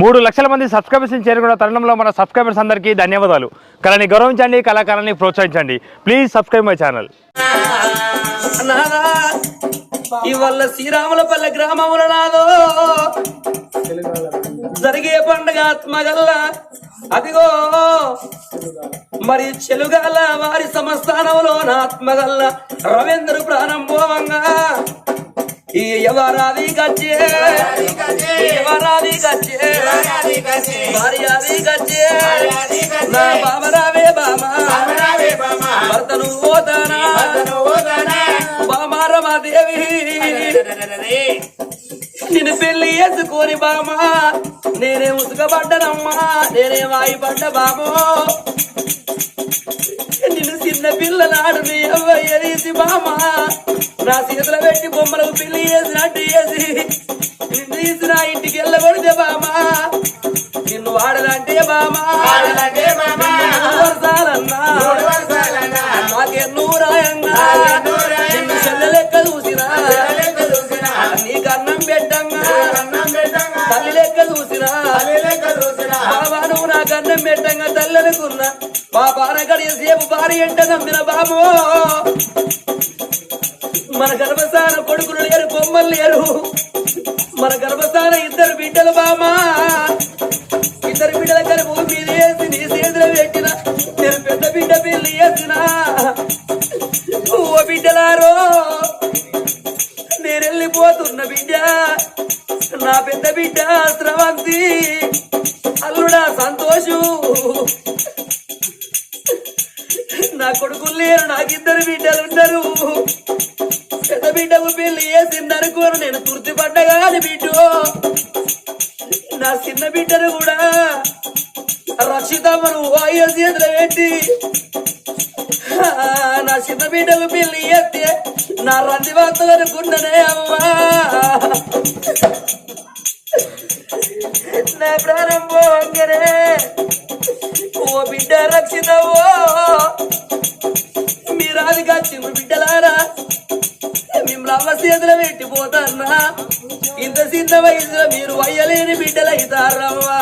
మూడు లక్షల మంది సబ్స్క్రైబర్స్ని చేరుకున్న తరుణంలో మన సబ్స్క్రైబర్స్ అందరికీ ధన్యవాదాలు. కళని గౌరవించండి కళాకారాన్ని ప్రోత్సహించండి. Please subscribe my channel. నాదా ఇవల్ల శ్రీరాములపల్లె గ్రామముల నాదో జరిగే పండుగ ఆత్మగల్ల. అదిగో మరి చెలుగాల వారి సంస్థానంలో ఆత్మగల్ల రవీంద్ర ప్రారంభంగా ఎవరాది గచ్చే ఎవరాది గచ్చే భార్యాది గచ్చే నా బాబరావే బామా భర్తను పోతానా బామారమాదేవి నిన్ను పెళ్ళి వేసుకోని బామా నేనే ఉసుకబడ్డనమ్మా నేనే వాయిపడ్డ బామో. నిన్ను చిన్న పిల్లలాడు నీ అవ్వ తీసి బామా నా చేతులు పెట్టి బొమ్మలకు పెళ్ళి చేసినట్టు చేసి నిన్ను తీసి నా ఇంటికి వెళ్ళబడితే బామా నిన్ను వాడలంటే బామా. వరసాలన్నా నాకెన్నో రాయంగా నిన్ను చెల్ల లెక్క చూసినా నీకు అన్నం పెట్టంగా. తల్లి లెక్క చూసినా. బాబా నువ్వు నాకు అన్నం పెట్టంగా తల్లి అనుకున్నా మా బానగడి సేపు భార్య ఎంట నమ్మిన బాబు. మన గర్భస్థాన కొడుకులు లేరు బొమ్మలు లేరు. మన గర్భస్థాన ఇద్దరు బిడ్డలు బామా. ఇద్దరు బిడ్డల కనుక మీద వేసి నీ చేతిలో పెట్టిన. నేను పెద్ద బిడ్డ పెళ్ళి వేసిన ఓ బిడ్డలారో నేను వెళ్ళిపోతున్న బిడ్డ. నా పెద్ద బిడ్డ శ్రవంతి తమరు వాయు చేతులు పెట్టి. నా చిన్న బిడ్డకు పెళ్ళి ఎత్తే నా రంది వస్తుంది వరకున్ననే అమ్మా. నా ప్రాణం పోంగరే ఓ బిడ్డ రక్షితవో మీ అది చిన్న బిడ్డలారా. మిమ్మల్ని అవ్వ చేతులు పెట్టిపోతాన్నా ఇంత చిన్న వయసులో మీరు వయ్యలేని బిడ్డలైతారమ్మా.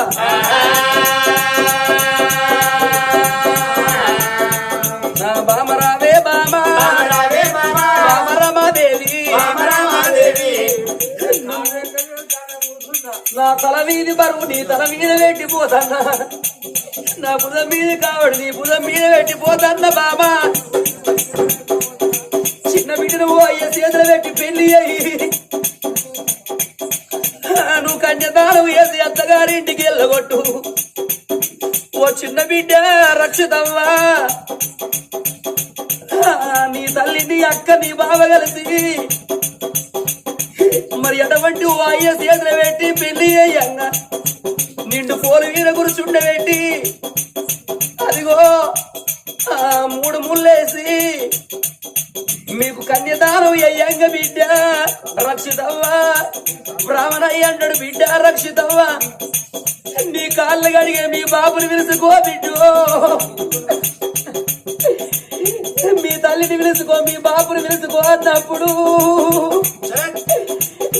నా తల మీది బరువు నీ తల మీద పెట్టిపోతాన్నా నా బుధం మీద కావడు నీ బుధం మీద పెట్టిపోతాన్న బామా. చిన్న బిడ్డను ఓ అయ్య చేతులు పెట్టి పెళ్ళి అయ్యి. నువ్వు కన్యదానం వేసి అత్తగారింటికి వెళ్ళగొట్టు. ఓ చిన్న బిడ్డ రక్షితవ్వా. నీ తల్లి నీ అక్క నీ బావ కలిసి మరి ఎటువంటి ఓ అయ్య చేతులు పెట్టి పెళ్ళి అయ్యంగా నిండు పోలు వీర కూర్చుండబెట్టి అదిగో ఆ మూడు ముళ్ళేసి మీకు కన్యదానం అయ్యంగ బిడ్డ రక్షితవ్వా. బ్రాహ్మణయ్య అంటాడు బిడ్డ రక్షితవ్వా. కాళ్ళు కడిగే మీ బాబుని విరుసుకో బిడ్డు. మీ తల్లిని విరుసుకో మీ బాబుని విరుసుకో అన్నప్పుడు.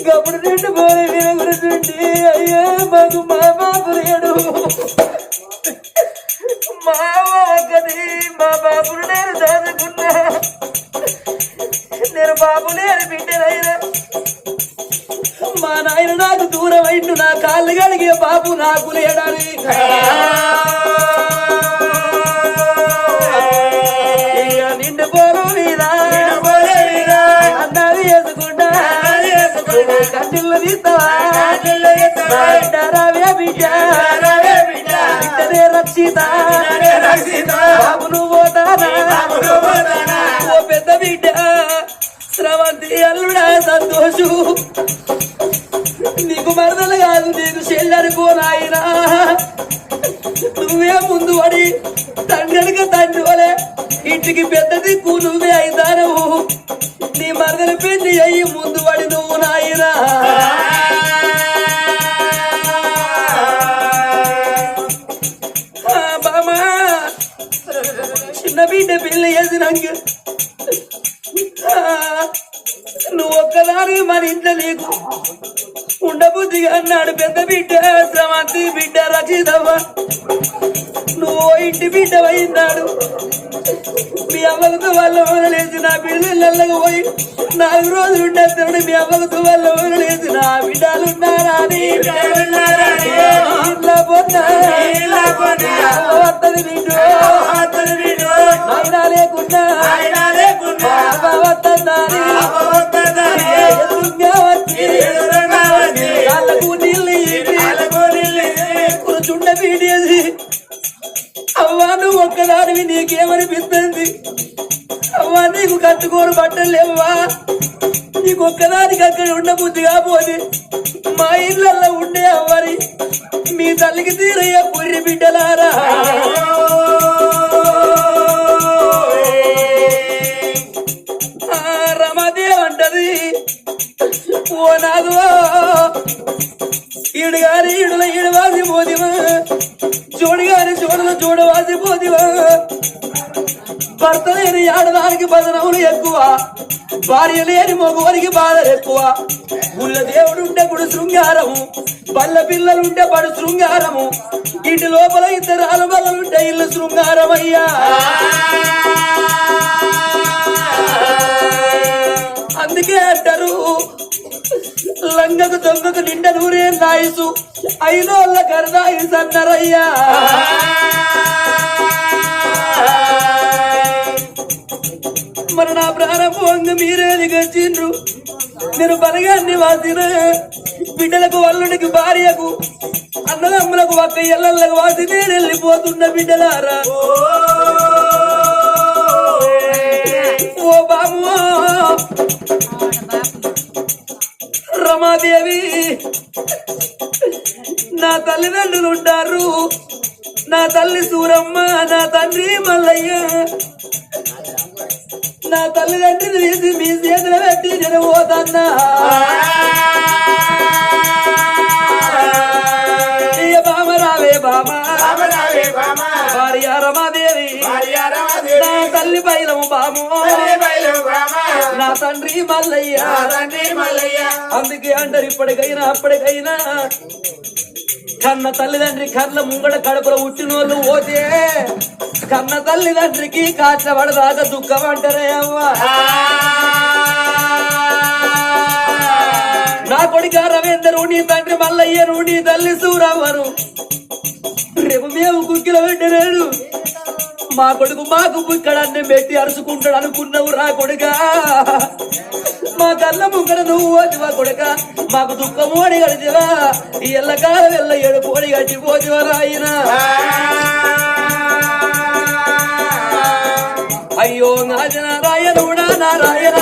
గప్పుడు రెండు పోలే మీద గురించి అయ్యా మాకు మా బాబు లేడు. నాకు దూరం అయిండు నా కాళ్ళు కడిగే బాబు నాకు లేడని ఇక నిండు పోరు మీద అన్నది వేసుకుంటా కట్టిల్లు తీస్తావా? రావే బిడ్డ? బిడ్డనే రక్షిత. బాబును పోతానా ఓ పెద్ద బిడ్డ. స్రవంతి అల్లుడా సంతోషు. నీకు మరదలు కాదు నీకు చెల్లెడుకో నాయనా. నువ్వే ముందు పడి తండ్రిక తండ్రి వలే ఇంటికి పెద్దది నువ్వే అయితానవు నీ మరదలు పెళ్ళి అయ్యి ముందు పడి నువ్వు నాయనా. చిన్న బిడ్డ పెళ్ళి చేసినాక నువ్వు ఒక్కదాని మన ఇంట్లో నీకు. ఉండబుద్ధిగా అన్నాడు పెద్ద బిడ్డ శ్రవంతి సీతమ్మ నువ్వు ఓ ఇంటి బిడ్డ అయినాడు మీ అవ్వకు వాళ్ళ ఊరలేసి నా నల్లగా పోయి నాలుగు రోజులు ఉండేస్తాడు మీ అవ్వకు వాళ్ళ ఊరలేసి నా బిడ్డలు ఉన్నారా ఇంట్లో లేకుండా కాళ్ళకు నీళ్ళు కూర్చుండ పీడేది అవ్వా నువ్వు ఒక్కదానివి నీకేమనిపిస్తుంది? అవ్వా నీకు కట్టుకోరు బట్టలు లేవా నీకు ఒక్కదానికి అక్కడ ఉండ బుద్ధి కాపోతే మా ఇళ్ళల్లో ఉండే అవ్వని మీ తల్లికి తీరయ్య పుర్రి బిడ్డలారా? ఆ, అంటది ఓ నాదు ఈడు గారి ఈడుల ఈడు వాసి పోదివా చూడు గారి చూడల వాసి పోదివా భర్త లేని ఆడదానికి బదనములు ఎక్కువ. భార్య లేని మగవారికి బాధలు ఎక్కువ. గుళ్ళ దేవుడుంటే గుడి శృంగారము. బల్ల పిల్లలుంటే బడు శృంగారము. ఇంటి లోపల ఇద్దరు అలబల్లలుంటే ఇల్లు శృంగారమయ్యా. దొంగకు దొంగకు నిండ నూరే నాయసు ఐదోళ్ళ కరదాయిస్ అన్నారయ్యా మరి నా ప్రారంభంగా మీరే దిగొచ్చిండ్రు. నేను బలగాన్ని వాసిన. బిడ్డలకు వల్లుడికి భార్యకు అన్నదమ్ములకు ఒక్క ఇళ్ళకు వాసి నేను వెళ్ళిపోతున్న బిడ్డలారా. ఓ బాబు. రమాదేవి నా తల్లిదండ్రులు ఉంటారు నా తల్లి సూరమ్మ నా తండ్రి మల్లయ్య. నా తల్లిదండ్రులు తీసి మీ చేతులు పెట్టి నేను పోతన్నా బాము నా తండ్రి మల్లయ్య. అందుకే అంటారు ఇప్పటికైనా అప్పటికైనా కన్న తల్లిదండ్రి కళ్ళ ముంగడ కడుపులో పుట్టినోళ్ళు పోతే కన్న తల్లిదండ్రికి కాచబడదాకా దుఃఖం అంటారే అవ్వా. నా కొడుక రవీందరు నీ తండ్రి మల్లయ్యను నీ తల్లి సూరవ్వరు రేపు మేము కుక్కిలో పెట్టినాడు మా కొడుకు మాకు ఇక్కడ అన్నం పెట్టి అరుచుకుంటాడు అనుకున్నావు రా కొడుక. మా కళ్ళ ముక్కడ నువ్వు వచ్చివా కొడుక. మాకు దుఃఖం ఓడి గడిచివా. ఈ ఎల్ల ఏడుపు ఏడు కోడి గడిచిపోతివా రాయినా అయ్యో నాజన రాయనుడా నారాయణ.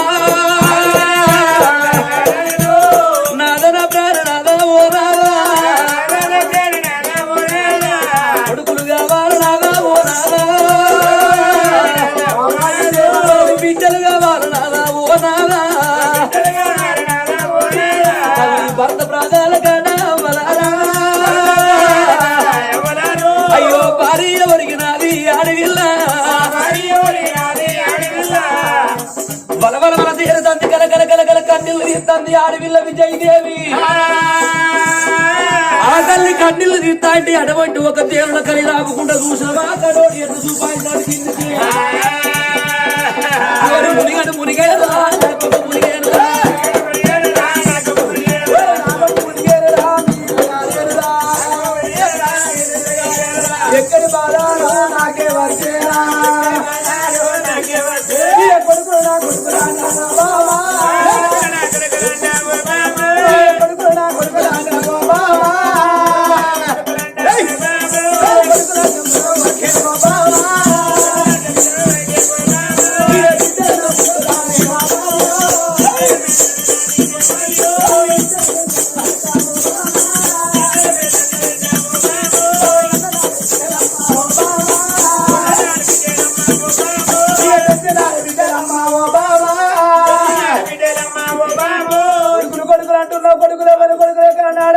కన్నీళ్ళు తీస్తుంది ఆడవిల్ల విజయదేవి. ఆ తల్లి కన్నీళ్ళు తీస్తా అంటే అటువంటి ఒక దేవుడు కలి రాకుండా చూసినవా? కడోడి ఎటు చూపాయినాడు కిందికి. ఎవరు మునిగాడు మునిగాడు మునిగాడు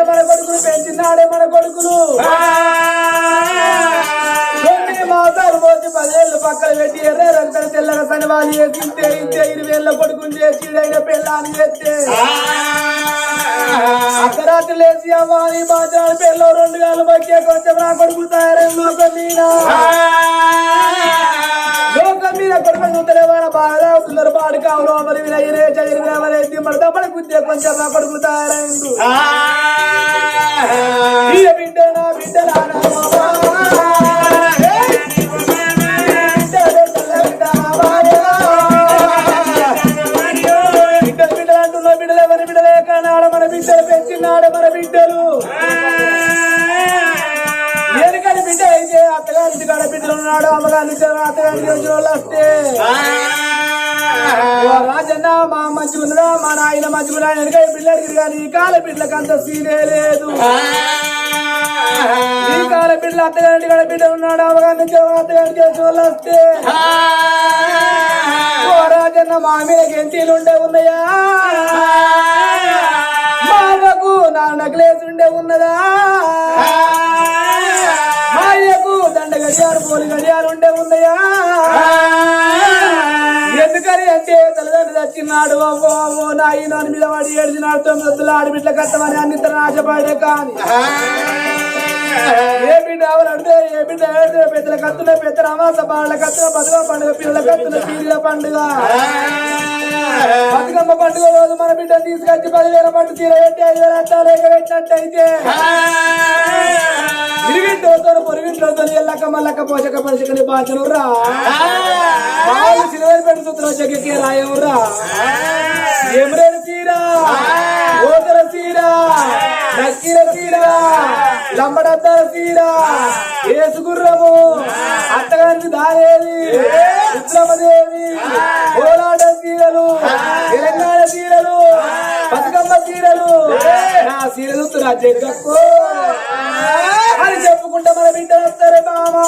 మన కొడుకులు పెంచినాడే మన కొడుకులు పెట్టి ఎర్ర రంగులు తెల్లగా తాళి వేసింటే ఇంతే ఇరవై ఏళ్ళ కొడుకుని చేసి అయిన పెళ్ళాన్ని చేస్తే. అర్ధరాత్రి లేచి అమ్మాని బాజాలు పెళ్ళో రెండు గాలు మధ్య కొంచెం నా కొడుకు తయారైన లోకం మీద. లోకం మీద కొడుకు చూతలేవారా బాగా అవుతున్నారు పాడు కావులు మరి వినయరే చదివి ఎవరే దిమ్మడి దమ్మడి గుద్దే కొంచెం నా కొడుకు తయారైండు ఈ బిడ్డ నా బిడ్డ నా అత్తగారి వాళ్ళు వస్తే రాజన్న మా మంచి ఉన్నదా మా నాయన మంచి ఉన్నాడు వెనుక బిడ్డలు అడిగారు కానీ ఈ కాల బిడ్డలకు అంత సీనే లేదు. ఈ కాల బిడ్డలు అత్తగారి కాడ బిడ్డ ఉన్నాడు? అవగాహన అత్తగారి చేసిన వాళ్ళు వస్తే ఓ రాజన్న మా మీద గెంతీలు ఉండే ఉన్నాయా? మాకు నా నగలేసి ఉండే ఉన్నదా? గడియారు పోలి గడియారు ఉండే ఉన్నాయా ఎందుకని అంటే తల్లిదండ్రులు చచ్చినాడు అవ్వో అవ్వో నా ఈ నన్ను మీద వాడి ఏడిచినాడు తొమ్మిది వద్దులు ఆడబిడ్ల కట్టమని అన్ని తన ఆశపడే కానీ. ఏ బిడ్డ ఎవరంటే ఏ బిడ్డ ఏడితే పెద్దల కత్తున పెద్ద అమాస బాళ్ళ కత్తున బతుక పండుగ పిల్లల కత్తున పీరిల పండుగ. బతుకమ్మ పండుగ రోజు మన బిడ్డ తీసుకొచ్చి పదివేల పట్టు చీర పెట్టి ఐదు వేల అట్టాలు ఎగబెట్టినట్టయితే. ఇరిగింటోతో పొరిగింటోతో ఎల్లక్క మల్లక్క పోషక పరిశకని బాచను రా. సినిమాలు పెట్టి సూత్రం జగ్గకి రాయవురా. ఎమరేడు తీరా. ఓతర తీరా నక్కిర తీరా లంబడద్దాల ఏసుగుర్రము అత్తగారికి దారేది. రుద్రమదేవి కోలాట సీరలు తెలంగాణ సీరలు బతుకమ్మ సీరలు నా సీరలు నా జగ్గక్కో. అని చెప్పుకుంటే మన బిడ్డలు వస్తారే మామా.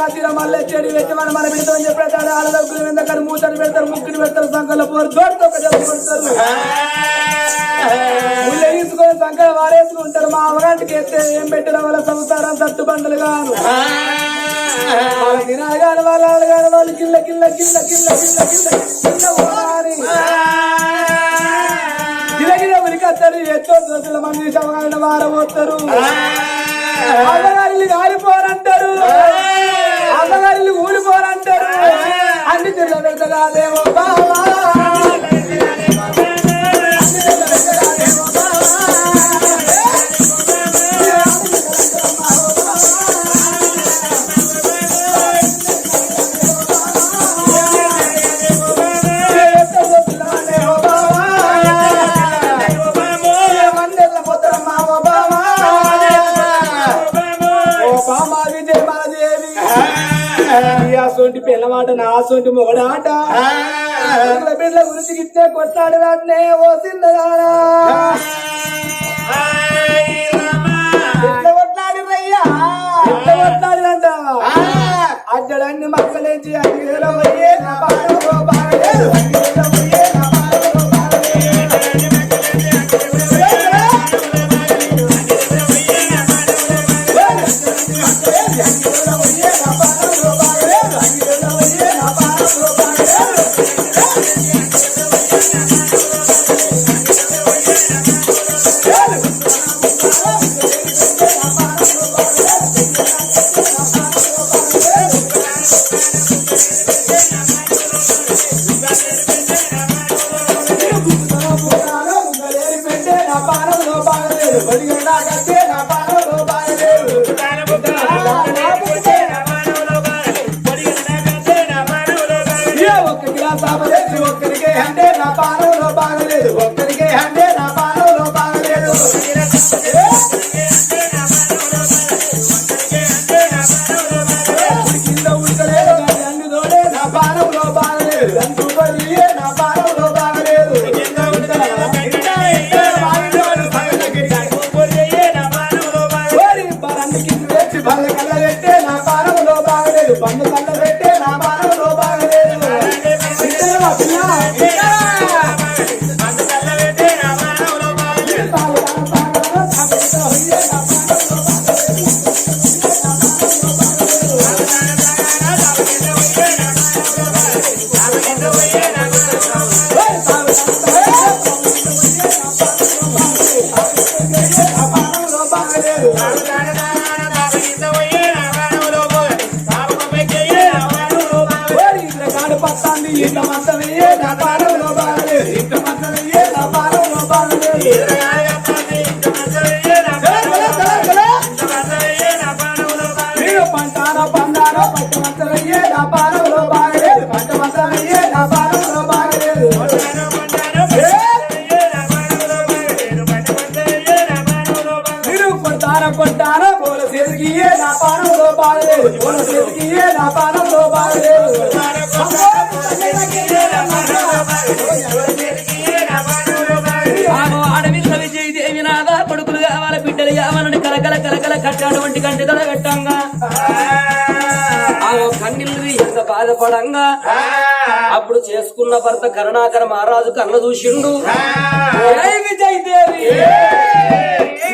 ఈ తీరా తీరా మళ్ళీ చెడు పెట్టి మన మన బిడ్డ అని చెప్పేస్తాడు ఆడ దగ్గర వెందకని మూతని పెడతారు ముక్కుని పెడతారు సంకల పోరు కొడతారు. ముళ్ళ తీసుకొని సంకల వారేసుకుంటారు మా అవగాంటికి ఎత్తే ఏం పెట్టిన వాళ్ళ సంసారం తట్టు బండలు గాను వాళ్ళ దినాలు గాను వాళ్ళ కిల్ల కిల్ల కిల్ల కిల్ల కిల్ల కిల్ల కిల్ల పోరాని గిరగిర ఉరికత్తారు ఎత్తో దోశల మంది సమగాన వారబోతారు కాలిపోరంటారు అన్ని తిరుల పెద్దగాదేమో బావా? అసొంటి మొగడాట. బిడ్డ గురించి గిట్టే కొట్లాడు వాటినే ఓ చిన్నదానా. ఎట్లా కొట్లాడి రయ్యా కొట్లాడినంట. అడ్డడాన్ని మక్కలేచి అడిగేలో కొడుకులు కావాలి బిడ్డలు కావాలని కలకల కలకల కట్టాడు వంటి కంటి తొడగట్టంగా ఆగో కన్నీళ్ళు ఎంత బాధపడంగా అప్పుడు చేసుకున్న భర్త కరుణాకర మహారాజు కన్న చూసిండు జై విజయదేవి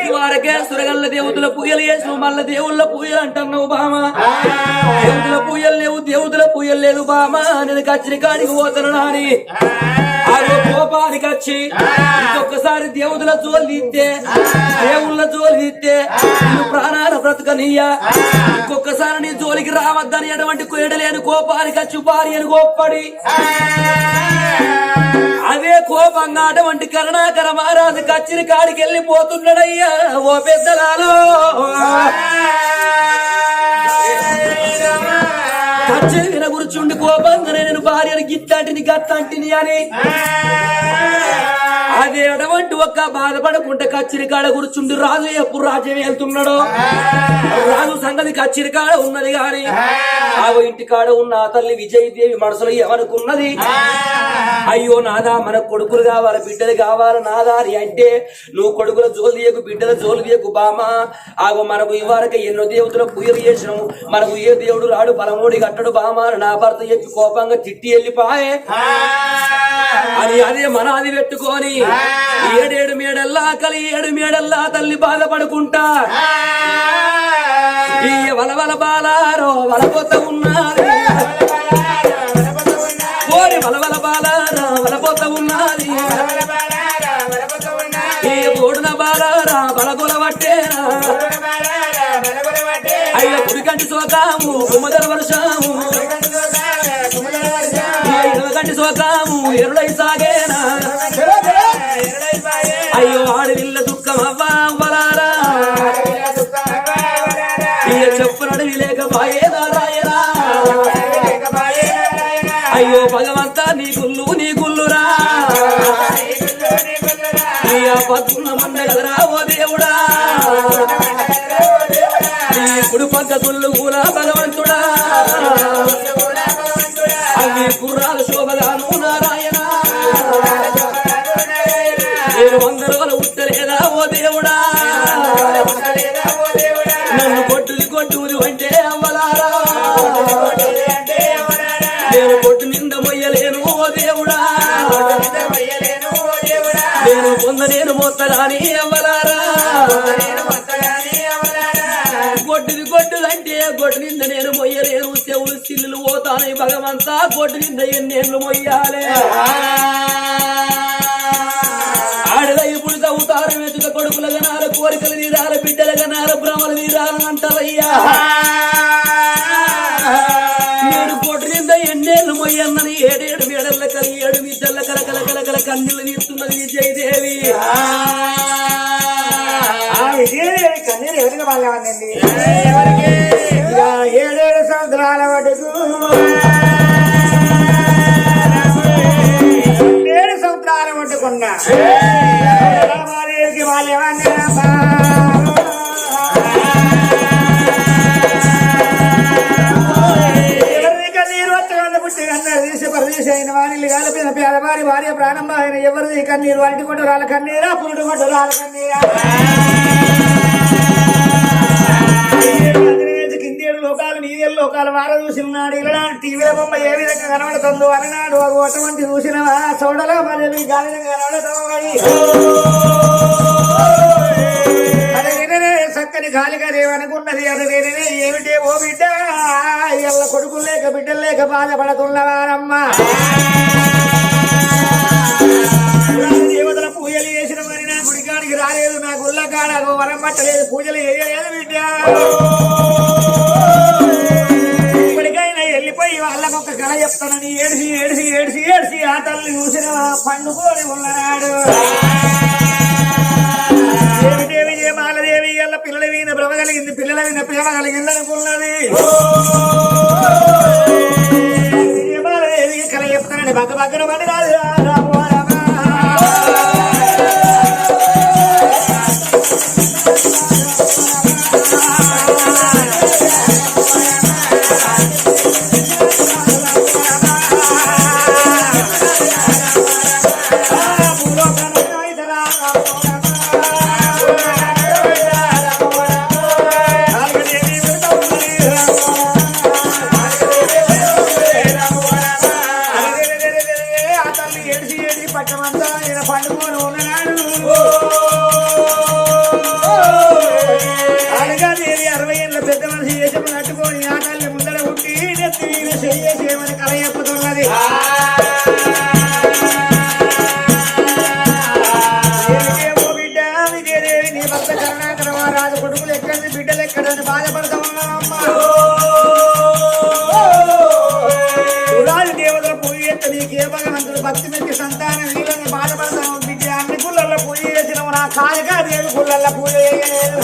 ఇది వారకే సురగల్ల దేవతల పూజలు చేసిన మళ్ళా దేవుళ్ళ పూజలు అంటున్నావు బామ. దేవుతుల పూజలు లేవు దేవుతుల పూజలు లేదు బామ. నేను కచ్చిరి కాడికి పోతాను నాని. ఆరో కోపానికి వచ్చి ఇంకొకసారి దేవుదుల జోలు తీస్తే దేవుళ్ళ జోలు తీస్తే నువ్వు ప్రాణాల బ్రతకనీయ ఇంకొకసారి నీ జోలికి రావద్దని ఎటువంటి కొయ్యడలేని కోపానికి వచ్చి భార్యను కోప్పడి. అదే కోపంగా అటువంటి కరుణాకర మహారాజు కచ్చిన కాడికి వెళ్ళిపోతున్నాడయ్యా ఓ పెద్దలాలో. కచ్చిన కూర్చుండి కోపంగా నేను భార్యను గిట్లాంటిని గట్టాంటిని అని. అదే అటువంటి ఒక్క బాధపడకుండా కచ్చిరి కాడ కూర్చుండి రాజు ఎప్పుడు రాజ్యం వెళ్తున్నాడో? రాజు సంగతి కచ్చిరి కాడ ఉన్నది గాని ఆగో ఇంటి కాడ ఉన్న ఆ తల్లి విజయదేవి మనసులో ఏమనుకున్నది? అయ్యో నాదా మన కొడుకులు కావాలి బిడ్డలు కావాలి నాదా అని అంటే నువ్వు కొడుకుల జోలు తీయకు బిడ్డల జోలు తీయకు బామా. ఆగో మనకు ఇవ్వరక ఎన్నో దేవతల పూజలు చేసినాము. మనకు ఏ దేవుడు రాడు పలమూడి కట్టడు బామా నా భర్త చెప్పి కోపంగా తిట్టి వెళ్ళిపాయే. అది అదే మనాది పెట్టుకొని ఏడేడు మేడల్లా కలి ఏడు మేడల్లా తల్లి బాధపడుకుంటా. ఈ వలవల బాలారో వలపోత ఉన్నది ఓరి వలవల బాలారా వలపోత ఉన్నది ఈ బోడున బాలారా బలగొల పట్టేరా అయ్య కుడికంటి సోకాము కుమదల వర్షము. ఇరవకంటి సోకాము ఎరుడై సాగేనా చెప్పునడు లేక బాయేదారాయరా అయ్యో భగవంతా నీ గుల్లు నీ గుల్లురా ఇక పద్మ మండగలరా ఓ దేవుడా. నీ పక్క గుల్లు కూడా భగవంతుడా అవి గుర్రాల శోభగాను నారాయణ. దేవుడా. నన్ను కొట్టుది కొట్టుది అంటే అమ్మలారా. నేను కొట్టు నింద మొయ్యలేను ఓ దేవుడా. నేను పొందలేను నేను అమ్మలారా. కొట్టుది కొట్టుదంటే కొట్టు నింద నేను మొయ్యలేను చెవులు సిల్లులు పోతానే భగవంతా. కొట్టు నింద ఎన్నేళ్ళు మొయ్యాలే. ఆడదై ఇప్పుడు చదువుతారు కొడుకుల గనాల కోరికలు తీరాల బిడ్డల గనాల భ్రమలు తీరాలని అంటారయ్యా నేను కొట్టు నింద ఎన్నేళ్ళు మొయ్యన్నని ఏడేడు మేడల్ల కలి ఏడు మిద్దల్ల కల కల కల కల కన్నీళ్ళు విజయదేవి. ఆ విజయదేవి కన్నీరు ఎవరికి వాళ్ళండి ఏడేడు ఎవరిది కన్నీరు? వంటి కొట్టు రాళ్ళ కన్నీరా? పురుడు కొట్టు రాళ్ళ కన్నీరా కిందేడు లోకాలు నీదేడు లోకాలు ఉన్నాడు? చూసినాడు ఇలా టీవీల బొమ్మ ఏ విధంగా కనబడుతుందో అన్నాడు. అది అటువంటి చూసినవా? చూడలా మరి గాలి కనబడతాయి చక్కని గాలిగా రేవనుకున్నది అది నేనే ఏమిటే ఓ బిడ్డ? ఎల్ల కొడుకులు లేక బిడ్డలు లేక బాధపడుతున్నవారమ్మా కాడికి రాలేదు నాకు ఉల్ల కాడ వరం పట్టలేదు పూజలు చేయలేదు బిడ్డ. ఇప్పటికైనా వెళ్ళిపోయి వాళ్ళకు ఒక కళ చెప్తానని ఏడిసి ఏడిసి ఏడిసి ఏడిసి ఆ తల్లి చూసిన పండుకొని ఉన్నాడు. దేవి విజయమాలదేవి ఎల్ల పిల్లల భ్రమ కలిగింది పిల్లల వీణ ప్రేమ కలిగింది అనుకున్నది విజయమాలదేవి కళ చెప్తానని బగ్గ బగ్గర పడి రాదు సంతానం బాధపడతాను బిడ్డ. అన్ని గుళ్ళల్లో పూజ చేసినాము నా కాయగా దేవి గుళ్ళల్లో పూజ చేయలేదు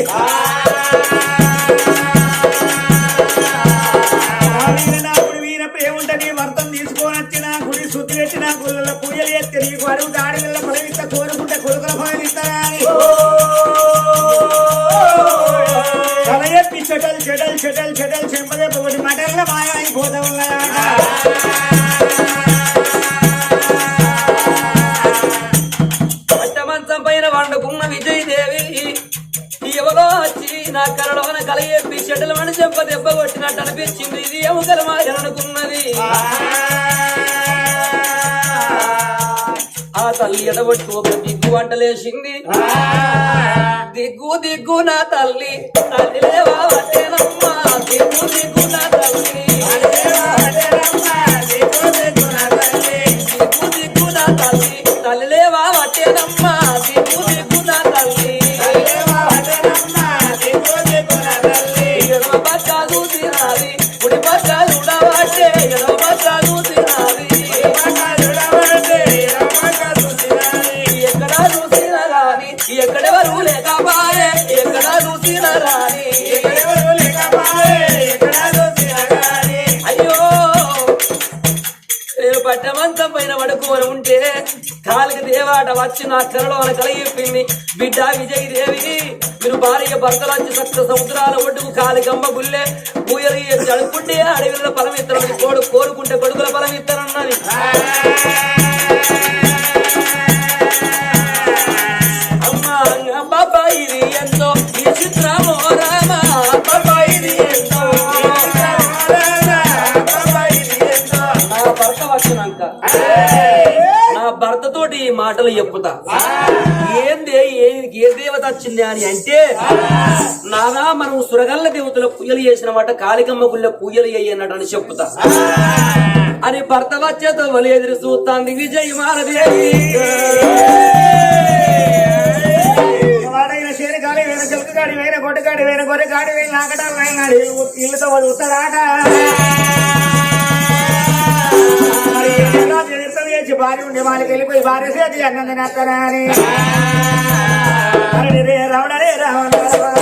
啊 అనిపించింది ఇది ఎముకల మాయ అనుకున్నది. ఆ తల్లి ఎడబొట్టు ఒక దిగ్గు వంటలేసింది దిగ్గు దిగ్గు నా తల్లి. తల్లి లేవా మీరు వచ్చి సప్త సముద్రాల ఒడ్డుకు కాలికమ్మ గుల్లె పూయలు చడుకుంటే అడవిలో ఫలమిత్తనని కోడు కోరుకుంటే కొడుకుల ఫలమిత్తనన్నది అమ్మా బాబా ఇది ఎంతో ఈ రామా బాబా ఇది ఎంతో నా భర్త వచ్చినాక నా భర్తతోటి ఈ మాటలు చెప్పుతా. వచ్చింది అని అంటే నాదా మనం సురగల్ల దేవతల పూజలు చేసిన మాట కాళికమ్మ గుళ్ళ పూజలు అయ్యన్నట్టు అని చెప్తా అని భర్త వచ్చేతో వలి ఎదురు చూస్తాంది విజయ్ మారదేవి వాడైన గాడి వేరే గొడ్డ వేరే వేన గొర్రె నాకటాలు వేనాడు ఇల్లుతో వాడు ఉత్తరాట చేసి భార్య ఉండే వాళ్ళకి వెళ్ళిపోయి భార్య చేతి అన్నది తినేస్తారా రావణ రే రావణ రే రావణ రావణ